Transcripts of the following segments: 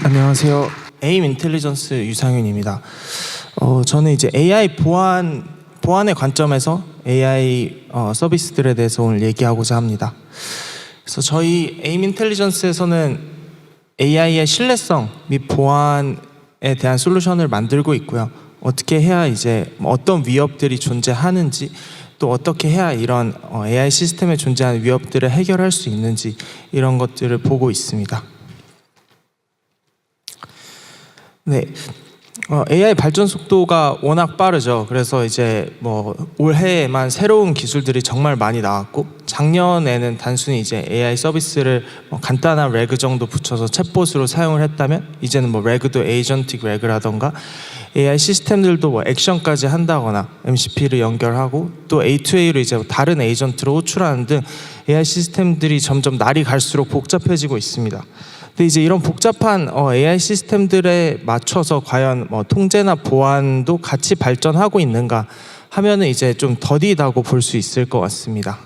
안녕하세요. 에임 인텔리전스 유상윤입니다. 어, 저는 이제 AI 보안 보안의 관점에서 AI 어, 서비스들에 대해서 오늘 얘기하고자 합니다. 그래서 저희 에임 인텔리전스에서는 AI의 신뢰성 및 보안에 대한 솔루션을 만들고 있고요. 어떻게 해야 이제 뭐 어떤 위협들이 존재하는지 또 어떻게 해야 이런 어, AI 시스템에 존재하는 위협들을 해결할 수 있는지 이런 것들을 보고 있습니다. 네. 어, AI 발전 속도가 워낙 빠르죠. 그래서 이제 뭐 올해에만 새로운 기술들이 정말 많이 나왔고 작년에는 단순히 이제 AI 서비스를 뭐 간단한 레그 정도 붙여서 챗봇으로 사용을 했다면 이제는 뭐 레그도 에이전틱 레그라던가 AI 시스템들도 뭐 액션까지 한다거나 MCP를 연결하고 또 A2A로 이제 다른 에이전트로 호출하는 등 AI 시스템들이 점점 날이 갈수록 복잡해지고 있습니다. 근데 이제 이런 복잡한 어, AI 시스템들에 맞춰서 과연 뭐 통제나 보안도 같이 발전하고 있는가 하면은 이제 좀 더디다고 볼 수 있을 것 같습니다.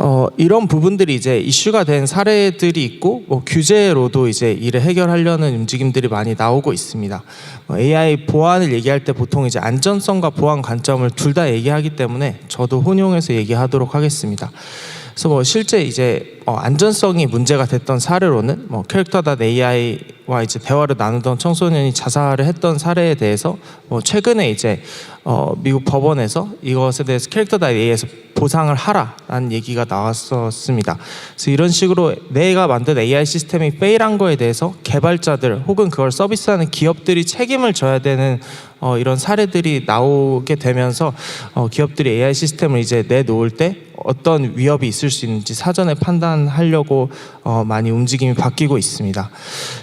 어, 이런 부분들이 이제 이슈가 된 사례들이 있고 뭐 규제로도 이제 이를 해결하려는 움직임들이 많이 나오고 있습니다. 어, AI 보안을 얘기할 때 보통 이제 안전성과 보안 관점을 둘 다 얘기하기 때문에 저도 혼용해서 얘기하도록 하겠습니다. 그래서 뭐 실제 이제 어, 안전성이 문제가 됐던 사례로는 뭐 캐릭터.ai와 이제 대화를 나누던 청소년이 자살을 했던 사례에 대해서 뭐 최근에 이제 어, 미국 법원에서 이것에 대해서 캐릭터.ai에서 보상을 하라라는 얘기가 나왔었습니다. 그래서 이런 식으로 내가 만든 AI 시스템이 페일한 거에 대해서 개발자들 혹은 그걸 서비스하는 기업들이 책임을 져야 되는 어, 이런 사례들이 나오게 되면서 어, 기업들이 AI 시스템을 이제 내놓을 때 어떤 위협이 있을 수 있는지 사전에 판단하려고 어, 많이 움직임이 바뀌고 있습니다.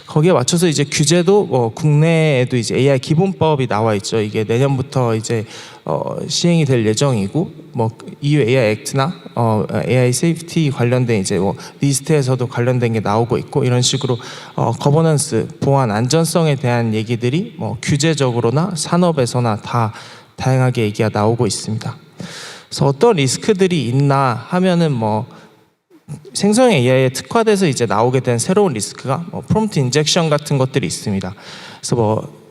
거기에 맞춰서 이제 규제도 뭐 국내에도 이제 AI 기본법이 나와 있죠. 이게 내년부터 이제 어, 시행이 될 예정이고 뭐 EU AI 액트나 어, AI 세이프티 관련된 이제 뭐 리스트에서도 관련된 게 나오고 있고 이런 식으로 어, 거버넌스 보안 안전성에 대한 얘기들이 뭐 규제적으로나 산업에서나 다 다양하게 얘기가 나오고 있습니다. 그래서 어떤 리스크들이 있나 하면은 뭐 생성 AI에 특화돼서 이제 나오게 된 새로운 리스크가 뭐 프롬프트 인젝션 같은 것들이 있습니다. 그래서 뭐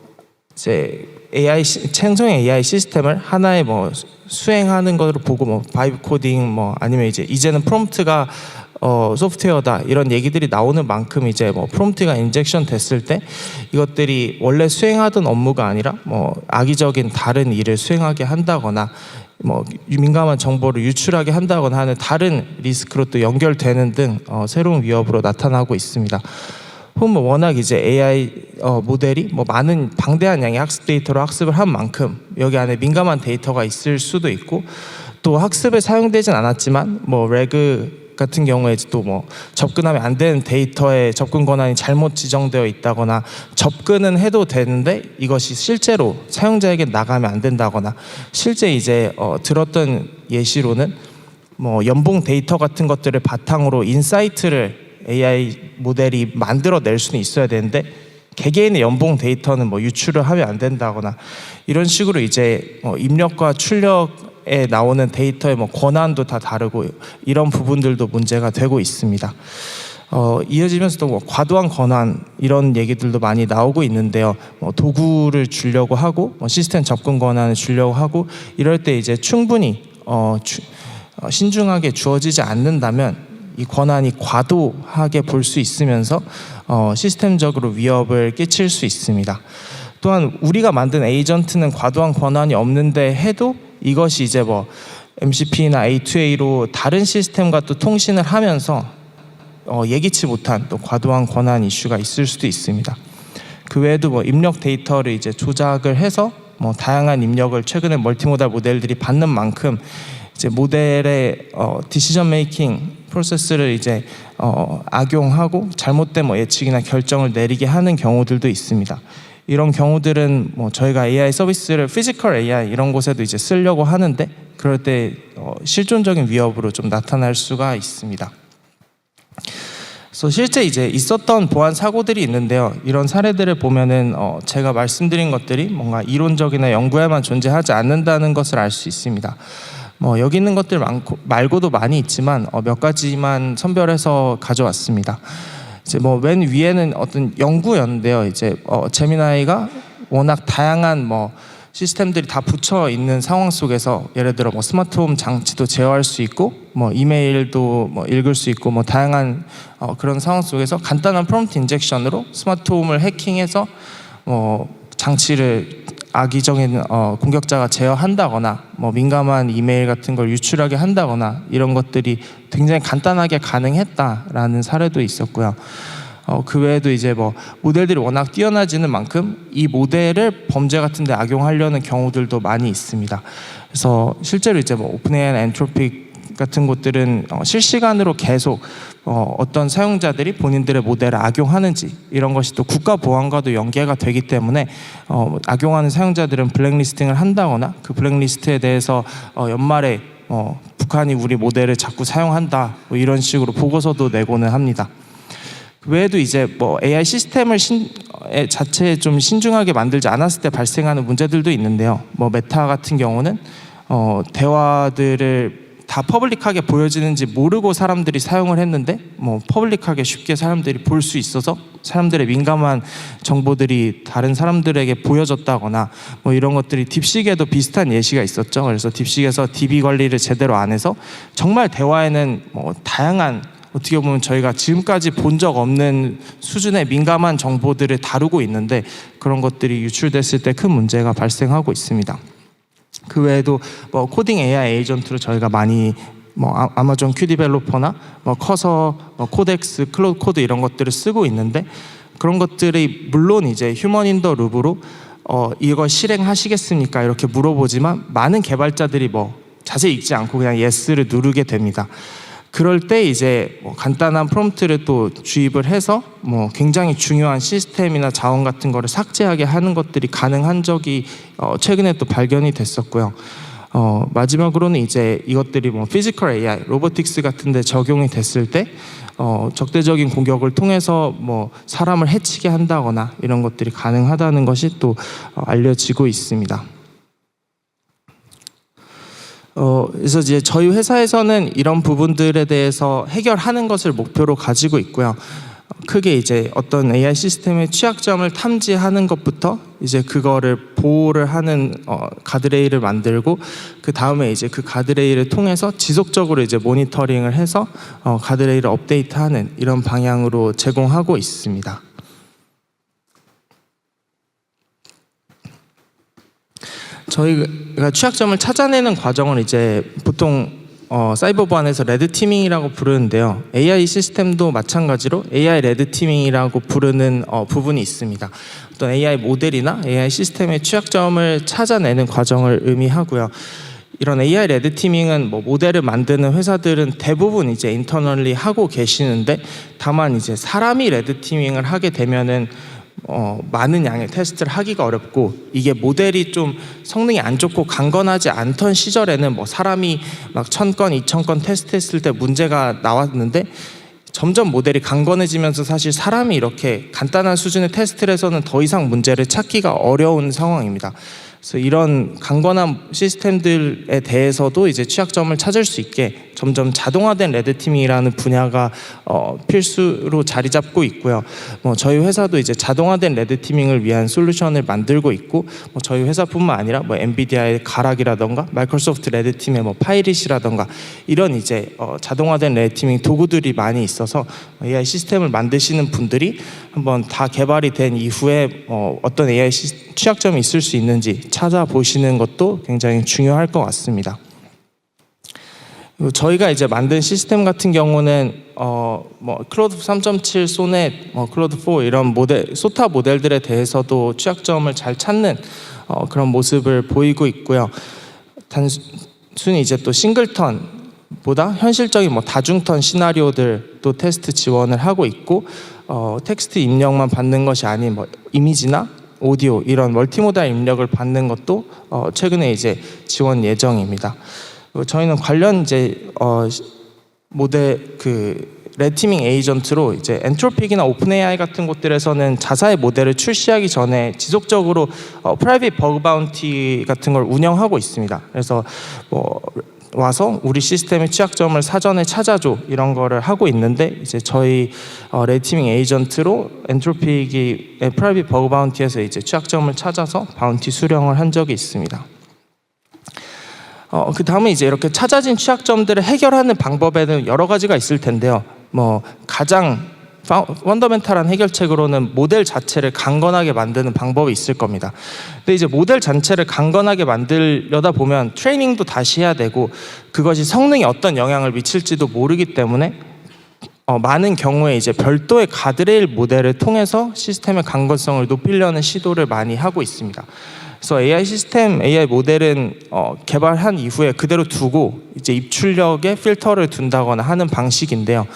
이제 AI 시, 생성 AI 시스템을 하나의 뭐 수행하는 것으로 보고 뭐 바이브 코딩 뭐 아니면 이제 이제는 프롬프트가 어, 소프트웨어다 이런 얘기들이 나오는 만큼 이제 뭐 프롬프트가 인젝션 됐을 때 이것들이 원래 수행하던 업무가 아니라 뭐 악의적인 다른 일을 수행하게 한다거나 뭐 민감한 정보를 유출하게 한다거나 하는 다른 리스크로 또 연결되는 등 어, 새로운 위협으로 나타나고 있습니다. 혹은 뭐 워낙 이제 AI 어, 모델이 뭐 많은 방대한 양의 학습 데이터로 학습을 한 만큼 여기 안에 민감한 데이터가 있을 수도 있고 또 학습에 사용되진 않았지만 뭐 레그 같은 경우에 또 뭐 접근하면 안 되는 데이터의 접근 권한이 잘못 지정되어 있다거나 접근은 해도 되는데 이것이 실제로 사용자에게 나가면 안 된다거나 실제 이제 어, 들었던 예시로는 뭐 연봉 데이터 같은 것들을 바탕으로 인사이트를 AI 모델이 만들어낼 수는 있어야 되는데 개개인의 연봉 데이터는 뭐 유출을 하면 안 된다거나 이런 식으로 이제 어, 입력과 출력에 나오는 데이터의 뭐 권한도 다 다르고 이런 부분들도 문제가 되고 있습니다. 어, 이어지면서도 뭐 과도한 권한 이런 얘기들도 많이 나오고 있는데요. 뭐 도구를 주려고 하고 뭐 시스템 접근 권한을 주려고 하고 이럴 때 이제 충분히 어, 주, 어, 신중하게 주어지지 않는다면 이 권한이 과도하게 볼 수 있으면서 어, 시스템적으로 위협을 끼칠 수 있습니다. 또한 우리가 만든 에이전트는 과도한 권한이 없는데 해도 이것이 이제 뭐 MCP나 A2A로 다른 시스템과 또 통신을 하면서 어, 예기치 못한 또 과도한 권한 이슈가 있을 수도 있습니다. 그 외에도 뭐 입력 데이터를 이제 조작을 해서 뭐 다양한 입력을 최근에 멀티모달 모델들이 받는 만큼 이제 모델의 어, 디시전 메이킹 프로세스를 이제 어, 악용하고 잘못된 뭐 예측이나 결정을 내리게 하는 경우들도 있습니다. 이런 경우들은 뭐 저희가 AI 서비스를 피지컬 AI 이런 곳에도 이제 쓰려고 하는데 그럴 때 어, 실존적인 위협으로 좀 나타날 수가 있습니다. 그래서 실제 이제 있었던 보안 사고들이 있는데요. 이런 사례들을 보면은 어, 제가 말씀드린 것들이 뭔가 이론적이나 연구에만 존재하지 않는다는 것을 알 수 있습니다. 뭐 여기 있는 것들 많고 말고도 많이 있지만 어, 몇 가지만 선별해서 가져왔습니다. 이제 뭐 맨 위에는 어떤 연구였는데요. 이제 어, 제미나이가 워낙 다양한 뭐 시스템들이 다 붙여 있는 상황 속에서 예를 들어 뭐 스마트홈 장치도 제어할 수 있고 뭐 이메일도 뭐 읽을 수 있고 뭐 다양한 어, 그런 상황 속에서 간단한 프롬프트 인젝션으로 스마트홈을 해킹해서 뭐 장치를 악의적인 어, 공격자가 제어한다거나 뭐 민감한 이메일 같은 걸 유출하게 한다거나 이런 것들이 굉장히 간단하게 가능했다라는 사례도 있었고요. 어, 그 외에도 이제 뭐 모델들이 워낙 뛰어나지는 만큼 이 모델을 범죄 같은 데 악용하려는 경우들도 많이 있습니다. 그래서 실제로 이제 뭐 오픈AI, 엔트로픽 같은 곳들은 어, 실시간으로 계속 어, 어떤 사용자들이 본인들의 모델을 악용하는지 이런 것이 또 국가 보안과도 연계가 되기 때문에 어, 악용하는 사용자들은 블랙리스팅을 한다거나 그 블랙리스트에 대해서 어, 연말에 어, 북한이 우리 모델을 자꾸 사용한다 뭐 이런 식으로 보고서도 내고는 합니다. 그 외에도 이제 뭐 AI 시스템을 신, 에 자체에 좀 신중하게 만들지 않았을 때 발생하는 문제들도 있는데요. 뭐 메타 같은 경우는 어, 대화들을 다 퍼블릭하게 보여지는지 모르고 사람들이 사용을 했는데 뭐 퍼블릭하게 쉽게 사람들이 볼 수 있어서 사람들의 민감한 정보들이 다른 사람들에게 보여졌다거나 뭐 이런 것들이 딥식에도 비슷한 예시가 있었죠. 그래서 딥식에서 DB 관리를 제대로 안 해서 정말 대화에는 뭐 다양한 어떻게 보면 저희가 지금까지 본 적 없는 수준의 민감한 정보들을 다루고 있는데 그런 것들이 유출됐을 때 큰 문제가 발생하고 있습니다. 그 외에도 뭐 코딩 AI 에이전트로 저희가 많이 뭐 아- 아마존 큐 디벨로퍼나 뭐 커서, 뭐 코덱스, 클로드 코드 이런 것들을 쓰고 있는데 그런 것들이 물론 이제 휴먼 인 더 룹으로 어 이걸 실행하시겠습니까 이렇게 물어보지만 많은 개발자들이 뭐 자세히 읽지 않고 그냥 예스를 누르게 됩니다. 그럴 때 이제 뭐 간단한 프롬프트를 또 주입을 해서 뭐 굉장히 중요한 시스템이나 자원 같은 거를 삭제하게 하는 것들이 가능한 적이 어 최근에 또 발견이 됐었고요. 어 마지막으로는 이제 이것들이 뭐 피지컬 AI, 로보틱스 같은 데 적용이 됐을 때 어, 적대적인 공격을 통해서 뭐 사람을 해치게 한다거나 이런 것들이 가능하다는 것이 또 어, 알려지고 있습니다. 어, 그래서 이제 저희 회사에서는 이런 부분들에 대해서 해결하는 것을 목표로 가지고 있고요. 어, 크게 이제 어떤 AI 시스템의 취약점을 탐지하는 것부터 이제 그거를 보호를 하는 어, 가드레일을 만들고 그 다음에 이제 그 가드레일을 통해서 지속적으로 이제 모니터링을 해서 어, 가드레일을 업데이트하는 이런 방향으로 제공하고 있습니다. 저희가 취약점을 찾아내는 과정을 이제 보통 어, 사이버 보안에서 레드 티밍이라고 부르는데요. AI 시스템도 마찬가지로 AI 레드 티밍이라고 부르는 어, 부분이 있습니다. 어떤 AI 모델이나 AI 시스템의 취약점을 찾아내는 과정을 의미하고요. 이런 AI 레드 티밍은 뭐 모델을 만드는 회사들은 대부분 이제 인터널리 하고 계시는데 다만 이제 사람이 레드 티밍을 하게 되면은 어, 많은 양의 테스트를 하기가 어렵고 이게 모델이 좀 성능이 안 좋고 강건하지 않던 시절에는 뭐 사람이 막 천 건, 이천 건 테스트했을 때 문제가 나왔는데 점점 모델이 강건해지면서 사실 사람이 이렇게 간단한 수준의 테스트를 해서는 더 이상 문제를 찾기가 어려운 상황입니다. 그래서 이런 강건한 시스템들에 대해서도 이제 취약점을 찾을 수 있게 점점 자동화된 레드 팀이라는 분야가 어, 필수로 자리 잡고 있고요. 뭐 저희 회사도 이제 자동화된 레드 티밍을 위한 솔루션을 만들고 있고 뭐 저희 회사뿐만 아니라 뭐 엔비디아의 가락이라던가 마이크로소프트 레드 팀의 뭐 파이릿이라던가 이런 이제 어, 자동화된 레드 티밍 도구들이 많이 있어서 AI 시스템을 만드시는 분들이 한번 다 개발이 된 이후에 어, 어떤 AI 시, 취약점이 있을 수 있는지 찾아보시는 것도 굉장히 중요할 것 같습니다. 저희가 이제 만든 시스템 같은 경우는 어 뭐 클로드 3.7 소넷, 뭐 클로드 4 이런 모델 소타 모델들에 대해서도 취약점을 잘 찾는 어 그런 모습을 보이고 있고요. 단순히 이제 또 싱글턴 보다 현실적인 뭐 다중턴 시나리오들 또 테스트 지원을 하고 있고 어, 텍스트 입력만 받는 것이 아닌 뭐 이미지나 오디오 이런 멀티모달 입력을 받는 것도 어, 최근에 이제 지원 예정입니다. 그리고 저희는 관련 이제 어, 시- 모델 그 레티밍 에이전트로 이제 엔트로픽이나 오픈 AI 같은 곳들에서는 자사의 모델을 출시하기 전에 지속적으로 어, 프라이빗 버그 바운티 같은 걸 운영하고 있습니다. 그래서 뭐 와서 우리 시스템의 취약점을 사전에 찾아줘 이런 거를 하고 있는데 이제 저희 어, 레이티밍 에이전트로 엔트로픽이 프라이빗 버그 바운티에서 이제 취약점을 찾아서 바운티 수령을 한 적이 있습니다. 어, 그 다음에 이제 이렇게 찾아진 취약점들을 해결하는 방법에는 여러 가지가 있을 텐데요. 뭐 가장 파- 원더멘탈한 해결책으로는 모델 자체를 강건하게 만드는 방법이 있을 겁니다. 근데 이제 모델 자체를 강건하게 만들려다 보면 트레이닝도 다시 해야 되고 그것이 성능에 어떤 영향을 미칠지도 모르기 때문에 어, 많은 경우에 이제 별도의 가드레일 모델을 통해서 시스템의 강건성을 높이려는 시도를 많이 하고 있습니다. 그래서 AI 시스템, AI 모델은 어, 개발한 이후에 그대로 두고 이제 입출력에 필터를 둔다거나 하는 방식인데요.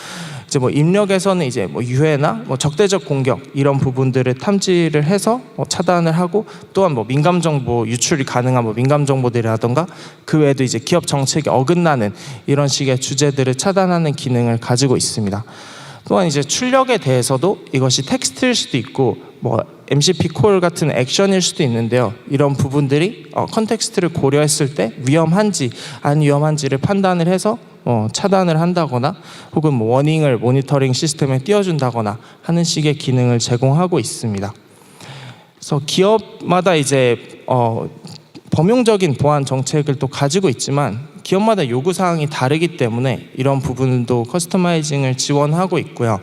이제 뭐 입력에서는 이제 뭐 유해나 뭐 적대적 공격 이런 부분들을 탐지를 해서 어, 차단을 하고 또한 뭐 민감 정보 유출이 가능한 뭐 민감 정보들이라던가 그 외에도 이제 기업 정책에 어긋나는 이런 식의 주제들을 차단하는 기능을 가지고 있습니다. 또한 이제 출력에 대해서도 이것이 텍스트일 수도 있고 뭐 MCP 콜 같은 액션일 수도 있는데요. 이런 부분들이 어, 컨텍스트를 고려했을 때 위험한지 안 위험한지를 판단을 해서 어, 차단을 한다거나 혹은 뭐 워닝을 모니터링 시스템에 띄워준다거나 하는 식의 기능을 제공하고 있습니다. 그래서 기업마다 이제 어, 범용적인 보안 정책을 또 가지고 있지만 기업마다 요구 사항이 다르기 때문에 이런 부분도 커스터마이징을 지원하고 있고요.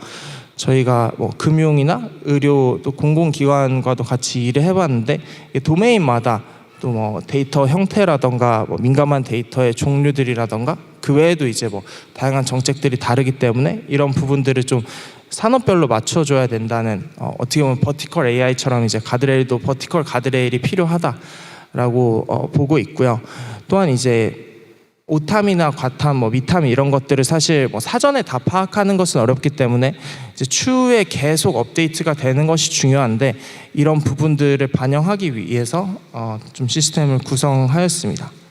저희가 뭐 금융이나 의료 또 공공기관과도 같이 일을 해봤는데 이 도메인마다 또 뭐 데이터 형태라던가 뭐 민감한 데이터의 종류들이라던가 그 외에도 이제 뭐 다양한 정책들이 다르기 때문에 이런 부분들을 좀 산업별로 맞춰줘야 된다는 어, 어떻게 보면 버티컬 AI처럼 이제 가드레일도 버티컬 가드레일이 필요하다라고 어, 보고 있고요. 또한 이제 오탐이나 과탐, 뭐 미탐 이런 것들을 사실 뭐 사전에 다 파악하는 것은 어렵기 때문에 이제 추후에 계속 업데이트가 되는 것이 중요한데 이런 부분들을 반영하기 위해서 어, 좀 시스템을 구성하였습니다.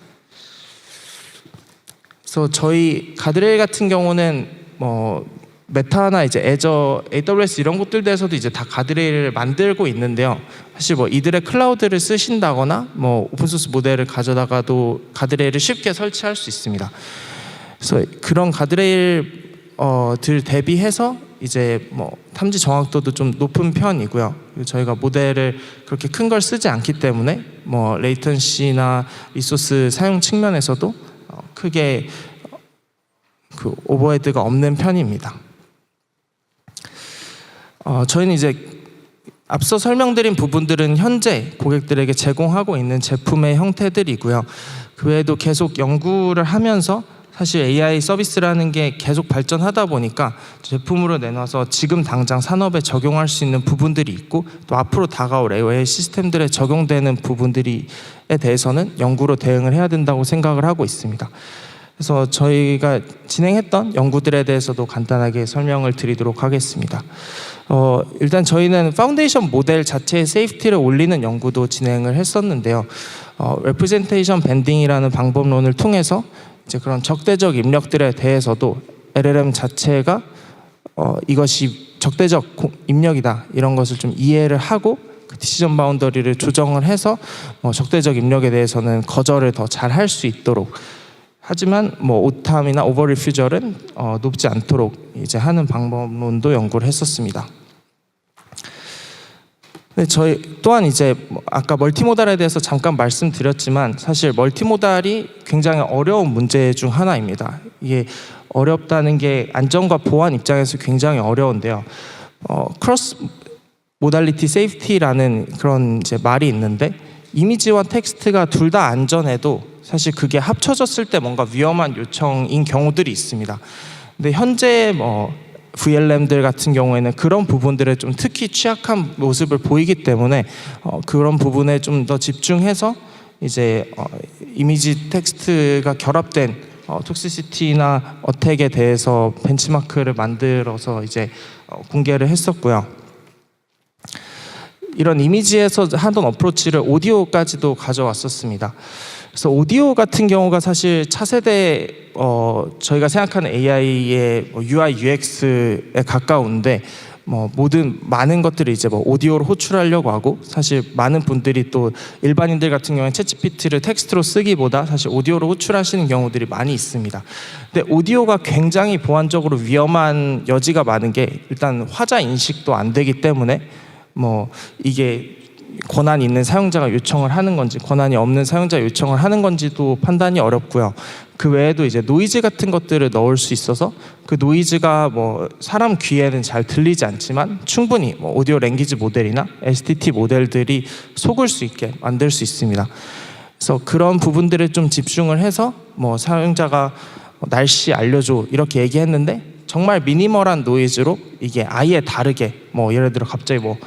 그래서 저희 가드레일 같은 경우는 뭐 메타나 이제 애저, AWS 이런 곳들에서도 이제 다 가드레일을 만들고 있는데요. 사실 뭐 이들의 클라우드를 쓰신다거나 뭐 오픈소스 모델을 가져다가도 가드레일을 쉽게 설치할 수 있습니다. 그래서 그런 가드레일 어, 들 대비해서 이제 뭐 탐지 정확도도 좀 높은 편이고요. 저희가 모델을 그렇게 큰 걸 쓰지 않기 때문에 뭐 레이턴시나 리소스 사용 측면에서도 어, 크게 그 오버헤드가 없는 편입니다. 어, 저희는 이제 앞서 설명드린 부분들은 현재 고객들에게 제공하고 있는 제품의 형태들이고요. 그 외에도 계속 연구를 하면서 사실 AI 서비스라는 게 계속 발전하다 보니까 제품으로 내놔서 지금 당장 산업에 적용할 수 있는 부분들이 있고 또 앞으로 다가올 AI 시스템들에 적용되는 부분들에 대해서는 연구로 대응을 해야 된다고 생각을 하고 있습니다. 그래서 저희가 진행했던 연구들에 대해서도 간단하게 설명을 드리도록 하겠습니다. 어, 일단 저희는 파운데이션 모델 자체의 세이프티를 올리는 연구도 진행을 했었는데요. 어, 레프레젠테이션 밴딩이라는 방법론을 통해서 이제 그런 적대적 입력들에 대해서도 LLM 자체가 어, 이것이 적대적 고- 입력이다 이런 것을 좀 이해를 하고 그 디시전 바운더리를 조정을 해서 어, 적대적 입력에 대해서는 거절을 더 잘 할 수 있도록 하지만 뭐 오탐이나 오버 리퓨저는 어, 높지 않도록 이제 하는 방법론도 연구를 했었습니다. 네, 저희 또한 이제 뭐 아까 멀티모달에 대해서 잠깐 말씀드렸지만 사실 멀티모달이 굉장히 어려운 문제 중 하나입니다. 이게 어렵다는 게 안전과 보안 입장에서 굉장히 어려운데요. 어, 크로스 모달리티 세이프티라는 그런 이제 말이 있는데 이미지와 텍스트가 둘 다 안전해도 사실 그게 합쳐졌을 때 뭔가 위험한 요청인 경우들이 있습니다. 근데 현재 뭐 VLM들 같은 경우에는 그런 부분들에 좀 특히 취약한 모습을 보이기 때문에 어, 그런 부분에 좀 더 집중해서 이제 어, 이미지 텍스트가 결합된 어, 톡시시티나 어택에 대해서 벤치마크를 만들어서 이제 어, 공개를 했었고요. 이런 이미지에서 하던 어프로치를 오디오까지도 가져왔었습니다. 그래서 오디오 같은 경우가 사실 차세대 어, 저희가 생각하는 AI의 뭐 UI UX에 가까운데 뭐 모든 많은 것들을 이제 뭐 오디오로 호출하려고 하고 사실 많은 분들이 또 일반인들 같은 경우에 챗GPT를 텍스트로 쓰기보다 사실 오디오로 호출하시는 경우들이 많이 있습니다. 근데 오디오가 굉장히 보안적으로 위험한 여지가 많은 게 일단 화자 인식도 안 되기 때문에 뭐 이게 권한이 있는 사용자가 요청을 하는 건지 권한이 없는 사용자 요청을 하는 건지도 판단이 어렵고요. 그 외에도 이제 노이즈 같은 것들을 넣을 수 있어서 그 노이즈가 뭐 사람 귀에는 잘 들리지 않지만 충분히 뭐 오디오 랭귀지 모델이나 STT 모델들이 속을 수 있게 만들 수 있습니다. 그래서 그런 부분들에 좀 집중을 해서 뭐 사용자가 뭐 날씨 알려줘 이렇게 얘기했는데 정말 미니멀한 노이즈로 이게 아예 다르게 뭐 예를 들어 갑자기 뭐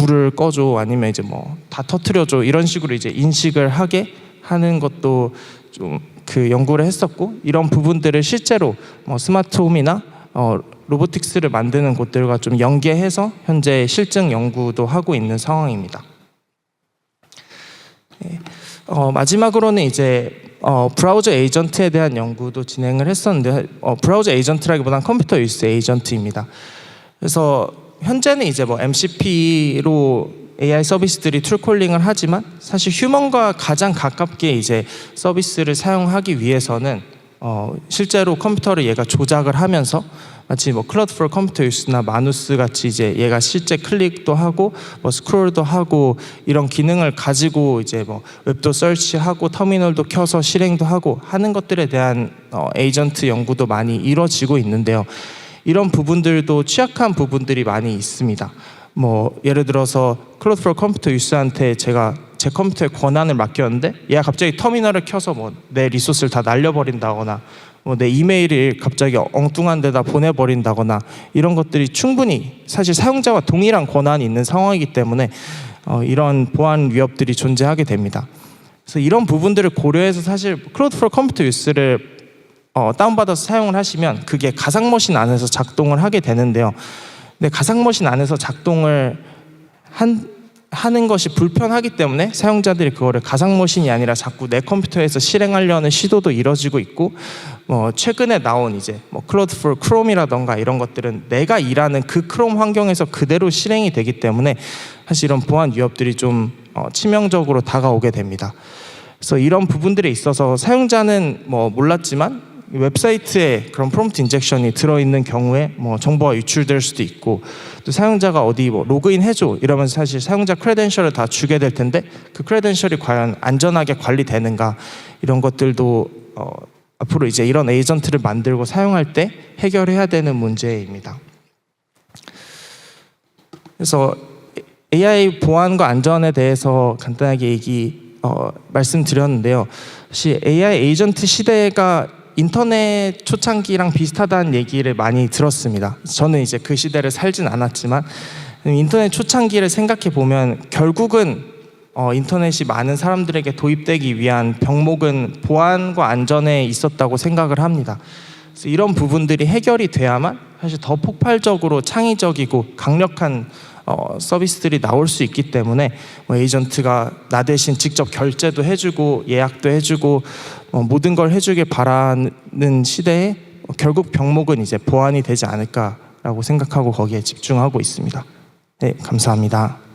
불을 꺼줘 아니면 이제 뭐 다 터트려줘 이런 식으로 이제 인식을 하게 하는 것도 좀 그 연구를 했었고 이런 부분들을 실제로 뭐 스마트홈이나 어, 로보틱스를 만드는 곳들과 좀 연계해서 현재 실증 연구도 하고 있는 상황입니다. 네. 어, 마지막으로는 이제 어, 브라우저 에이전트에 대한 연구도 진행을 했었는데 어, 브라우저 에이전트라기보다는 컴퓨터 유스 에이전트입니다. 그래서 현재는 이제 뭐 MCP로 AI 서비스들이 툴콜링을 하지만 사실 휴먼과 가장 가깝게 이제 서비스를 사용하기 위해서는 어, 실제로 컴퓨터를 얘가 조작을 하면서 마치 뭐 클라우드 for 컴퓨터 유스나 마누스 같이 이제 얘가 실제 클릭도 하고 뭐 스크롤도 하고 이런 기능을 가지고 이제 뭐 웹도 서치하고 터미널도 켜서 실행도 하고 하는 것들에 대한 어, 에이전트 연구도 많이 이루어지고 있는데요. 이런 부분들도 취약한 부분들이 많이 있습니다. 뭐 예를 들어서 클로드 for 컴퓨터 유스한테 제가 제 컴퓨터에 권한을 맡겼는데 얘가 갑자기 터미널을 켜서 뭐 내 리소스를 다 날려버린다거나 뭐 내 이메일을 갑자기 엉뚱한 데다 보내버린다거나 이런 것들이 충분히 사실 사용자와 동일한 권한이 있는 상황이기 때문에 어, 이런 보안 위협들이 존재하게 됩니다. 그래서 이런 부분들을 고려해서 사실 클로드 for 컴퓨터 유스를 어, 다운받아서 사용을 하시면 그게 가상머신 안에서 작동을 하게 되는데요. 근데 가상머신 안에서 작동을 한, 하는 것이 불편하기 때문에 사용자들이 그거를 가상머신이 아니라 자꾸 내 컴퓨터에서 실행하려는 시도도 이뤄지고 있고 뭐 최근에 나온 이제 뭐 클로드 for 크롬이라던가 이런 것들은 내가 일하는 그 크롬 환경에서 그대로 실행이 되기 때문에 사실 이런 보안 위협들이 좀 어, 치명적으로 다가오게 됩니다. 그래서 이런 부분들에 있어서 사용자는 뭐 몰랐지만 웹사이트에 그런 프롬프트 인젝션이 들어있는 경우에 뭐 정보가 유출될 수도 있고 또 사용자가 어디 뭐 로그인 해줘 이러면 사실 사용자 크레덴셜을 다 주게 될 텐데 그 크레덴셜이 과연 안전하게 관리되는가 이런 것들도 어, 앞으로 이제 이런 에이전트를 만들고 사용할 때 해결해야 되는 문제입니다. 그래서 AI 보안과 안전에 대해서 간단하게 얘기 어, 말씀드렸는데요. 사실 AI 에이전트 시대가 인터넷 초창기랑 비슷하다는 얘기를 많이 들었습니다. 저는 이제 그 시대를 살진 않았지만 인터넷 초창기를 생각해 보면 결국은 어, 인터넷이 많은 사람들에게 도입되기 위한 병목은 보안과 안전에 있었다고 생각을 합니다. 이런 부분들이 해결이 돼야만 사실 더 폭발적으로 창의적이고 강력한 어, 서비스들이 나올 수 있기 때문에 뭐 에이전트가 나 대신 직접 결제도 해주고 예약도 해주고 어, 모든 걸 해주길 바라는 시대에 결국 병목은 이제 보완이 되지 않을까라고 생각하고 거기에 집중하고 있습니다. 네, 감사합니다.